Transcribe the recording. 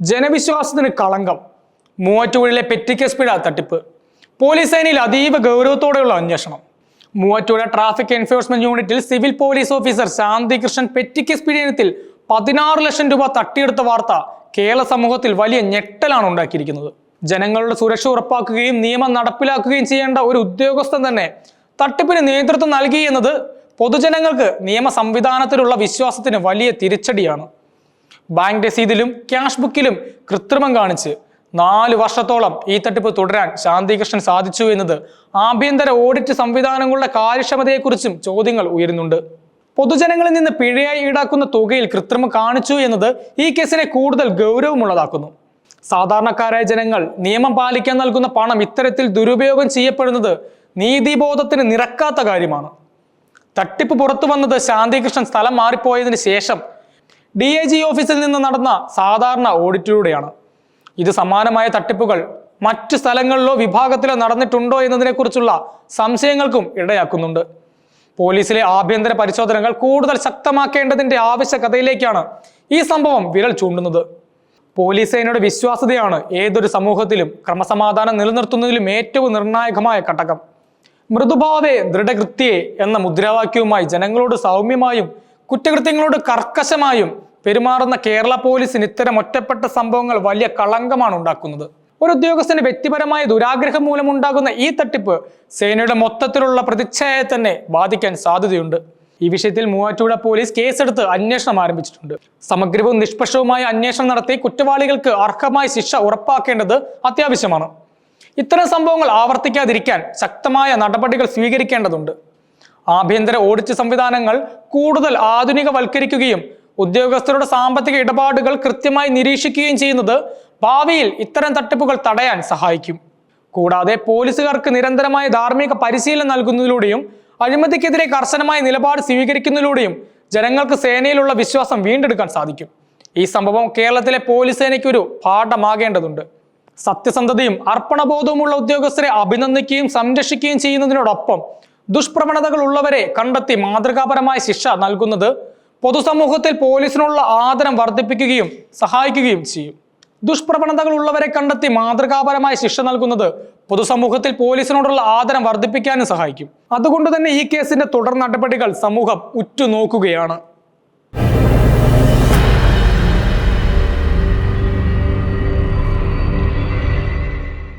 ജനവിശ്വാസത്തിന് കളങ്കം. മൂവാറ്റുപുഴയിലെ പെറ്റിക്കസ് പിഴ തട്ടിപ്പ്. പോലീസ് സേനയിൽ അതീവ ഗൗരവത്തോടെയുള്ള അന്വേഷണം. മൂവാറ്റുപുഴ ട്രാഫിക് എൻഫോഴ്സ്മെന്റ് യൂണിറ്റിൽ സിവിൽ പോലീസ് ഓഫീസർ ശാന്തികൃഷ്ണൻ പെറ്റിക്കസ് പിഴയത്തിൽ പതിനാറ് ലക്ഷം രൂപ തട്ടിയെടുത്ത വാർത്ത കേരള സമൂഹത്തിൽ വലിയ ഞെട്ടലാണ് ഉണ്ടാക്കിയിരിക്കുന്നത്. ജനങ്ങളുടെ സുരക്ഷ ഉറപ്പാക്കുകയും നിയമം നടപ്പിലാക്കുകയും ചെയ്യേണ്ട ഒരു ഉദ്യോഗസ്ഥൻ തന്നെ തട്ടിപ്പിന് നേതൃത്വം നൽകി എന്നത് പൊതുജനങ്ങൾക്ക് നിയമ സംവിധാനത്തിലുള്ള വിശ്വാസത്തിന് വലിയ തിരിച്ചടിയാണ്. ബാങ്ക് രസീതിലും ക്യാഷ് ബുക്കിലും കൃത്രിമം കാണിച്ച് നാല് വർഷത്തോളം ഈ തട്ടിപ്പ് തുടരാൻ ശാന്തികൃഷ്ണൻ സാധിച്ചു എന്നത് ആഭ്യന്തര ഓഡിറ്റ് സംവിധാനങ്ങളുടെ കാര്യക്ഷമതയെക്കുറിച്ചും ചോദ്യങ്ങൾ ഉയരുന്നുണ്ട്. പൊതുജനങ്ങളിൽ നിന്ന് പിഴയായി ഈടാക്കുന്ന തുകയിൽ കൃത്രിമം കാണിച്ചു എന്നത് ഈ കേസിനെ കൂടുതൽ ഗൗരവമുള്ളതാക്കുന്നു. സാധാരണക്കാരായ ജനങ്ങൾ നിയമം പാലിക്കാൻ നൽകുന്ന പണം ഇത്തരത്തിൽ ദുരുപയോഗം ചെയ്യപ്പെടുന്നത് നീതിബോധത്തിന് നിരക്കാത്ത കാര്യമാണ്. തട്ടിപ്പ് പുറത്തു വന്നത് ശാന്തികൃഷ്ണൻ സ്ഥലം മാറിപ്പോയതിന് ശേഷം ഡി ഐ ജി ഓഫീസിൽ നിന്ന് നടന്ന സാധാരണ ഓഡിറ്റിലൂടെയാണ്. ഇത് സമാനമായ തട്ടിപ്പുകൾ മറ്റു സ്ഥലങ്ങളിലോ വിഭാഗത്തിലോ നടന്നിട്ടുണ്ടോ എന്നതിനെക്കുറിച്ചുള്ള സംശയങ്ങൾക്കും ഇടയാക്കുന്നുണ്ട്. പോലീസിലെ ആഭ്യന്തര പരിശോധനകൾ കൂടുതൽ ശക്തമാക്കേണ്ടതിന്റെ ആവശ്യകതയിലേക്കാണ് ഈ സംഭവം വിരൽ ചൂണ്ടുന്നത്. പോലീസ് സേനയുടെ വിശ്വാസ്യതയാണ് ഏതൊരു സമൂഹത്തിലും ക്രമസമാധാനം നിലനിർത്തുന്നതിലും ഏറ്റവും നിർണായകമായ ഘടകം. മൃദുഭാവേ ദൃഢകൃത്യേ എന്ന മുദ്രാവാക്യവുമായി ജനങ്ങളോട് സൗമ്യമായും കുറ്റകൃത്യങ്ങളോട് കർക്കശമായും പെരുമാറുന്ന കേരള പോലീസിന് ഇത്തരം ഒറ്റപ്പെട്ട സംഭവങ്ങൾ വലിയ കളങ്കമാണ് ഉണ്ടാക്കുന്നത്. ഒരു ഉദ്യോഗസ്ഥന് വ്യക്തിപരമായ ദുരാഗ്രഹം മൂലമുണ്ടാകുന്ന ഈ തട്ടിപ്പ് സേനയുടെ മൊത്തത്തിലുള്ള പ്രതിച്ഛായയെ തന്നെ ബാധിക്കാൻ സാധ്യതയുണ്ട്. ഈ വിഷയത്തിൽ മൂവാറ്റുപുഴ പോലീസ് കേസെടുത്ത് അന്വേഷണം ആരംഭിച്ചിട്ടുണ്ട്. സമഗ്രവും നിഷ്പക്ഷവുമായ അന്വേഷണം നടത്തി കുറ്റവാളികൾക്ക് അർഹമായ ശിക്ഷ ഉറപ്പാക്കേണ്ടത് അത്യാവശ്യമാണ്. ഇത്തരം സംഭവങ്ങൾ ആവർത്തിക്കാതിരിക്കാൻ ശക്തമായ നടപടികൾ സ്വീകരിക്കേണ്ടതുണ്ട്. ആഭ്യന്തര ഓഡിറ്റ് സംവിധാനങ്ങൾ കൂടുതൽ ആധുനികവൽക്കരിക്കുകയും ഉദ്യോഗസ്ഥരുടെ സാമ്പത്തിക ഇടപാടുകൾ കൃത്യമായി നിരീക്ഷിക്കുകയും ചെയ്യുന്നത് ഭാവിയിൽ ഇത്തരം തട്ടിപ്പുകൾ തടയാൻ സഹായിക്കും. കൂടാതെ പോലീസുകാർക്ക് നിരന്തരമായ ധാർമ്മിക പരിശീലനം നൽകുന്നതിലൂടെയും അഴിമതിക്കെതിരെ കർശനമായ നിലപാട് സ്വീകരിക്കുന്നതിലൂടെയും ജനങ്ങൾക്ക് സേനയിലുള്ള വിശ്വാസം വീണ്ടെടുക്കാൻ സാധിക്കും. ഈ സംഭവം കേരളത്തിലെ പോലീസ് സേനയ്ക്ക് ഒരു പാഠമാകേണ്ടതുണ്ട്. സത്യസന്ധതയും അർപ്പണബോധവുമുള്ള ഉദ്യോഗസ്ഥരെ അഭിനന്ദിക്കുകയും സംരക്ഷിക്കുകയും ചെയ്യുന്നതിനോടൊപ്പം ദുഷ്പ്രവണതകൾ ഉള്ളവരെ കണ്ടെത്തി മാതൃകാപരമായ ശിക്ഷ നൽകുന്നത് പൊതുസമൂഹത്തിൽ പോലീസിനുള്ള ആദരം വർദ്ധിപ്പിക്കുകയും സഹായിക്കുകയും ചെയ്യും. ദുഷ്പ്രവണതകൾ ഉള്ളവരെ കണ്ടെത്തി മാതൃകാപരമായ ശിക്ഷ നൽകുന്നത് പൊതുസമൂഹത്തിൽ പോലീസിനോടുള്ള ആദരം വർദ്ധിപ്പിക്കാനും സഹായിക്കും. അതുകൊണ്ട് തന്നെ ഈ കേസിന്റെ തുടർ നടപടികൾ സമൂഹം ഉറ്റുനോക്കുകയാണ്.